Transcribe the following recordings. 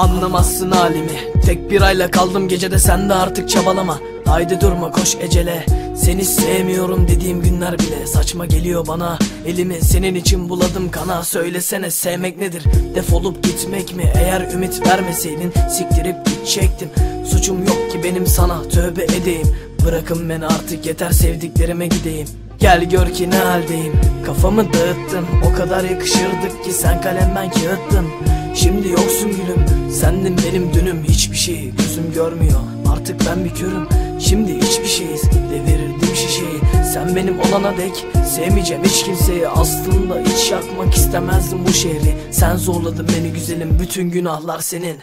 Anlamazsın halimi. Tek bir ayla kaldım gecede sen de artık çabalama. Haydi durma koş ecele. Seni sevmiyorum dediğim günler bile Saçma geliyor bana. Elimi senin için buladım kana. Söylesene sevmek nedir? Defolup gitmek mi? Eğer ümit vermeseydin Siktirip gidecektim. Suçum yok ki benim sana tövbe edeyim. Bırakın beni artık yeter sevdiklerime gideyim Gel gör ki ne haldeyim. Kafamı dağıttın. O kadar yakışırdık ki sen kalem ben kağıttın. Şimdi yoksun gülüm. Sendin benim dünüm. Hiçbir şey gözüm görmüyor. Artık ben bir körüm. Şimdi hiçbir şeyiz. Devirirdim şişeyi. Sen benim olana dek Sevmeyeceğim hiç kimseyi. Aslında hiç yakmak istemezdim bu şehri. Sen zorladın beni güzelim. Bütün günahlar senin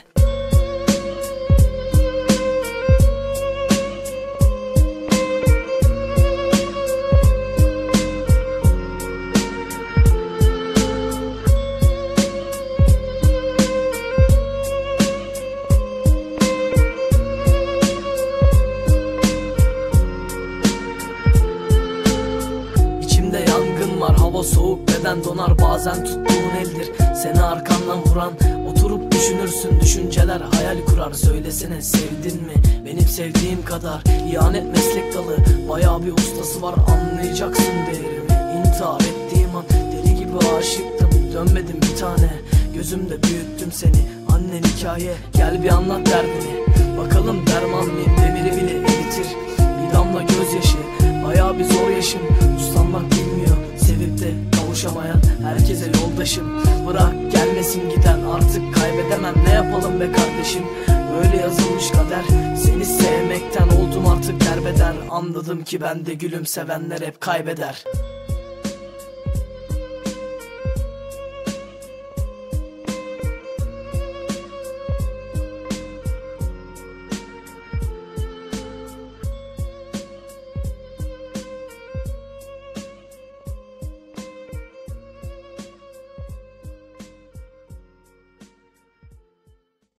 hava soğuk beden donar bazen tuttuğun eldir. Seni arkandan vuran oturup düşünürsün düşünceler hayal kurar. Söylesene sevdin mi? Benim sevdiğim kadar İhanet meslek dalı. Baya bir ustası var anlayacaksın değerimi. İntihar ettiğim an deli gibi aşıktım dönmedim bir tane. Gözümde büyüttüm seni annen hikaye. Gel bir anlat derdini. Bakalım derman mıyım? Demiri bile eritir de kavuşamayan Herkese yoldaşım. Bırak gelmesin giden. Artık kaybedemem. Ne yapalım be kardeşim? Böyle yazılmış kader. Seni sevmekten oldum artık derbeder. Anladım ki ben de gülüm sevenler hep kaybeder